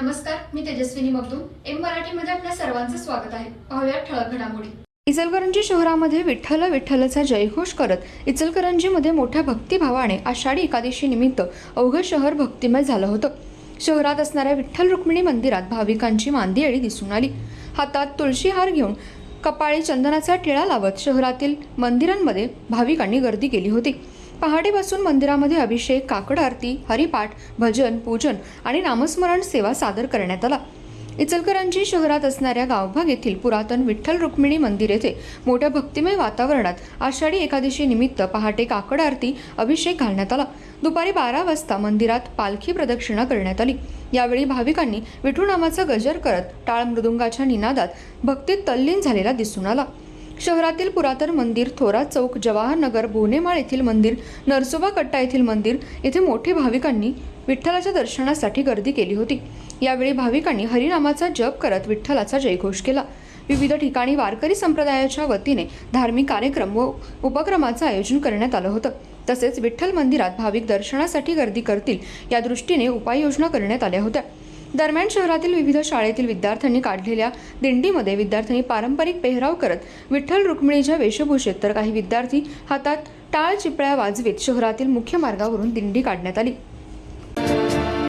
नमस्कार मी तेजस्विनी मगदूम एम मराठीमध्ये आपल्या सर्वांचं स्वागत आहे. पाहूया ठळक घडामोडी. इचलकरंजी शहरामध्ये विठ्ठल विठ्ठलचा जयघोष करत इचलकरंजीमध्ये मोठ्या भक्तिभावाने आषाढी एकादशी निमित्त अवघं शहर भक्तिमय झालं होतं. शहरात असणाऱ्या विठ्ठल रुक्मिणी मंदिरात भाविकांची मांदियाळी दिसून आली. हातात तुळशी हार घेऊन कपाळी चंदनाचा टिळा लावत शहरातील मंदिरांमध्ये भाविकांनी गर्दी केली होती. पहाटेपासून मंदिरामध्ये अभिषेक काकड आरती हरिपाठ भजन पूजन आणि नामस्मरण सेवा सादर करण्यात आला. इचलकरंजी शहरात असणाऱ्या गावभाग येथील पुरातन विठ्ठल रुक्मिणी मंदिर येथे मोठ्या भक्तिमय वातावरणात आषाढी एकादशी निमित्त पहाटे काकड आरती अभिषेक घालण्यात आला. दुपारी बारा वाजता मंदिरात पालखी प्रदक्षिणा करण्यात आली. यावेळी भाविकांनी विठू नामाचा गजर करत टाळ मृदुंगाच्या निनादात भक्तीत तल्लीन झालेला दिसून आला. शहरातील पुरातन मंदिर थोरात चौक जवाहरनगर बोनेमाळ येथील मंदिर नरसोबा कट्टा येथील मंदिर येथे मोठे भाविकांनी विठ्ठलाच्या दर्शनासाठी गर्दी केली होती. यावेळी भाविकांनी हरिनामाचा जप करत विठ्ठलाचा जयघोष केला. विविध ठिकाणी वारकरी संप्रदायाच्या वतीने धार्मिक कार्यक्रम व उपक्रमाचं आयोजन करण्यात आलं होतं. तसेच विठ्ठल मंदिरात भाविक दर्शनासाठी गर्दी करतील या दृष्टीने उपाययोजना करण्यात आल्या होत्या. दरम्यान शहरातील विविध शाळेतील विद्यार्थ्यांनी काढलेल्या दिंडीमध्ये विद्यार्थ्यांनी पारंपरिक पेहराव करत विठ्ठल रुक्मिणीच्या वेशभूषेत तर काही विद्यार्थी हातात टाळ चिपळ्या वाजवीत शहरातील मुख्य मार्गावरून दिंडी काढण्यात आली.